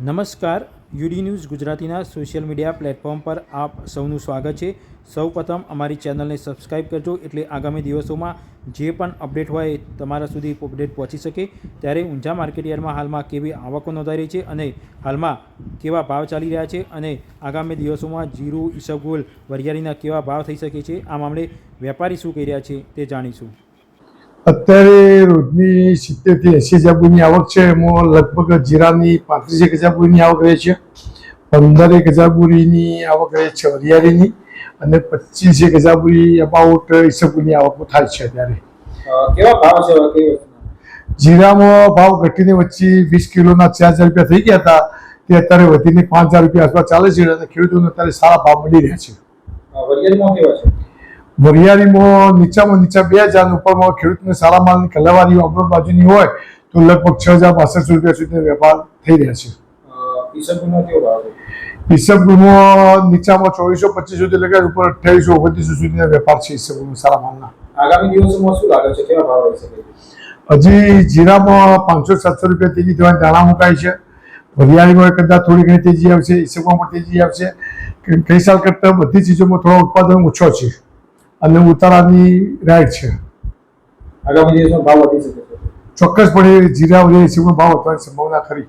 નમસ્કાર. UD news ગુજરાતીના social media platform પર આપ સૌનું સ્વાગત છે. સૌપ્રથમ અમારી ચેનલને સબસ્ક્રાઇબ કરજો એટલે આગામી દિવસોમાં જે પણ અપડેટ હોય તમારા સુધી અપડેટ પહોંચી શકે. ત્યારે ઊંઝા માર્કેટયાર્ડમાં હાલમાં કેવી આવકો નોંધાઈ છે અને હાલમાં કેવા ભાવ ચાલી રહ્યા છે અને આગામી દિવસોમાં જીરું, ઈસબગોલ, વરિયાળીના કેવા ભાવ થઈ શકે છે, આ મામલે વેપારી શું કહી રહ્યા છે તે જાણીશું. અત્યારે રોજની સિત્તેરથી એંસી હજાર બોરીની આવક છે. એમાં લગભગ જીરાની પાંત્રીસ એક હજાર બોરીની આવક રહે છે. પંદર એક હજાર બોરીની આવક રહે છે વરિયાળીની. અને પચીસ એક હજાર બોરી અબાઉટ ઈસબગુલની આવક થાય છે અત્યારે. કેવા ભાવ છે જીરામાં ભાવ ઘટીને વચ્ચે વીસ કિલોના ચાર હજાર રૂપિયા થઈ ગયા હતા. તે અત્યારે વધીને પાંચ હજાર રૂપિયા આસપાસ ચાલે છે અને ખેડૂતોને અત્યારે સારા ભાવ મળી રહ્યા છે? વરિયાળીમાં નીચામાં નીચા બે હજાર ઉપરમાં ખેડૂતને સારા માલની કલાવારી અમરોડ બાજુની હોય તો લગભગ છ હજાર બાસઠ રૂપિયા સુધીનો વેપાર થઈ રહ્યા છે. ભાવ નીચામાં ચોવીસો પચીસ સુધી લગાડ ઉપર અઠ્યાવીસો ઓગણત્રીસો સુધીનો વેપાર છે ઈસબગુલમાં સારા માલના. આગામી દિવસોમાં શું લાગે છે? કેવા ભાવ રહી શકે હજી જીરામાં પાંચસો સાતસો રૂપિયા તેજી થવાની મુકાય છે. વરિયાળીમાં કદાચ થોડી ઘણી તેજી આવશે ઈસબમાં પણ તેજી આવશે. કઈ સાલ કરતાં બધી ચીજોમાં થોડો ઉત્પાદન ઓછો છે. અને ઉતારાની રાઈટ છે. આગામી દિવસમાં ભાવ વધી શકે ચોક્કસપણે જીરા ઈસબનો ભાવ વધવાની સંભાવના ખરી.